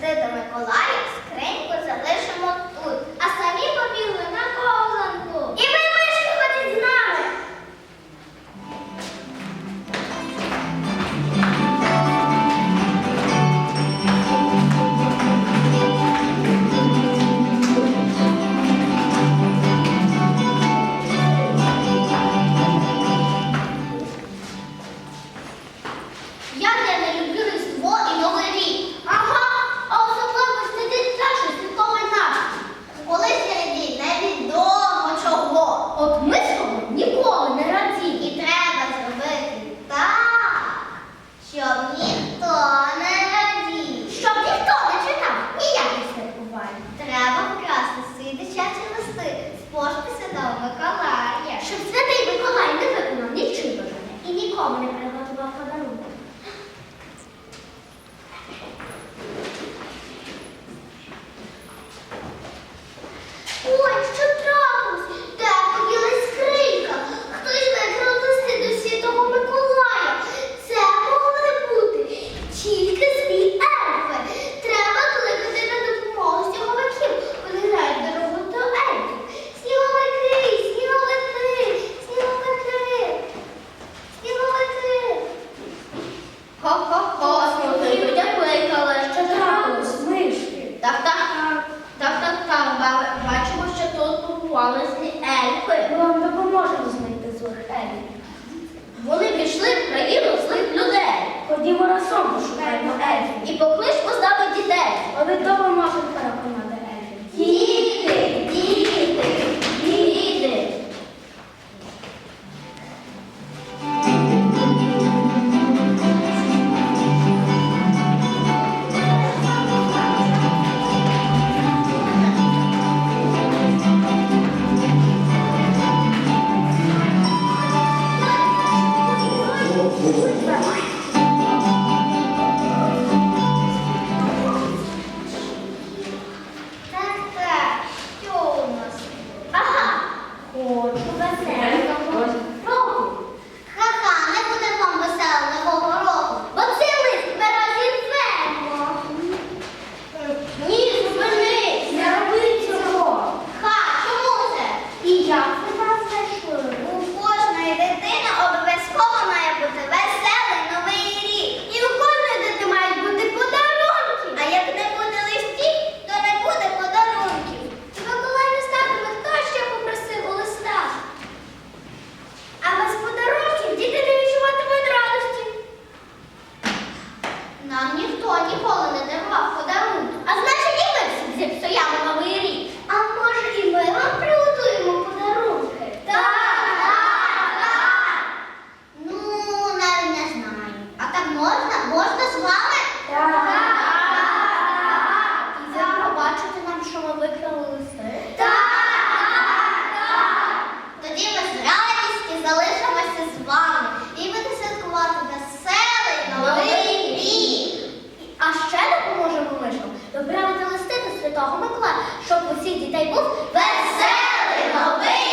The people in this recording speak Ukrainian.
Святитель Миколаїв Так, так, так, так, так. Бачимо, що тут побували злі ельфи. Ми вам допоможемо знайти злих ельфів. Вони пішли в країну злих людей. Ходімо разом пошукаємо ельфів. І покличмо з нами дітей. Вони добре залишимося з вами і будемо святкувати веселий новий рік. А ще допоможемо мишкам доправити листи до Святого Микола, щоб усіх дітей був веселий новий.